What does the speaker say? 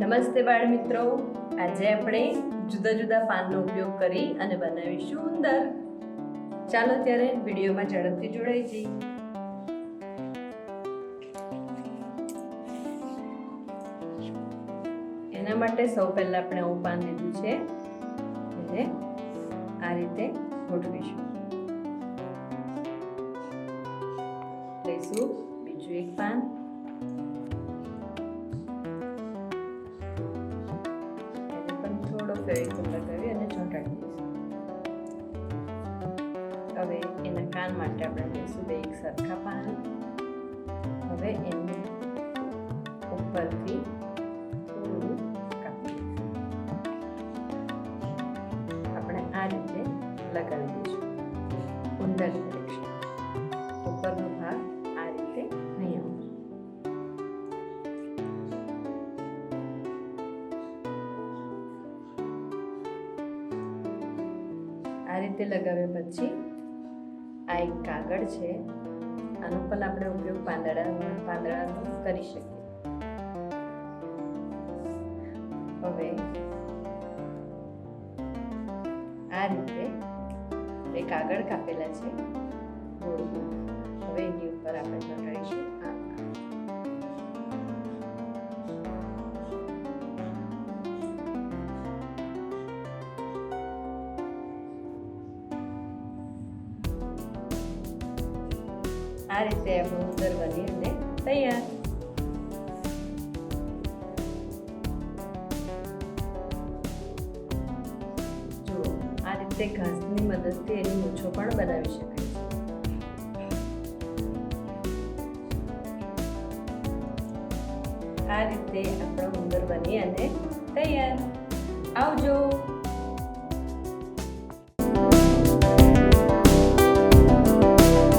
નમસ્તે બાળ મિત્રો આજે આપણે જુદા જુદા પાનનો ઉપયોગ કરી અને બનાવીશું ઉંદર. ચાલો ત્યારે વિડીયોમાં ઝડપથી જોડાઈ જઈએ. એના માટે સૌ પહેલા આપણે આવું પાન લીધું છે. એટલે આ રીતે ગોઠવીશું. લઈશું બીજું એક પાન. ફેવિકોલ લગાવી અને ચોંટાડી દઈશું હવે એના કાન માટે આપણે લઈશું બે એક સરખા પાન હવે એને ઉપરથી થોડું કાપી દઈશું આપણે આ રીતે લગાવી દઈશું ઉંદર ડિરેક્શન આ રીતે લગાવ્યા પછી આ એક કાગળ છે, આનો પણ આપણે ઉપયોગ પાંદડા પાંદડાનો કરી શકીએ. હવે આ રીતે બે કાગળ કાપેલા છે હવે એની ઉપર આપણે આ રીતે આપણું ઉંદર બની અને તૈયાર. જો આ રીતે ઘાસની મદદથી એની મૂછો પણ બનાવી શકાય આ રીતે આપણો ઉંદર બની અને તૈયાર. આવજો.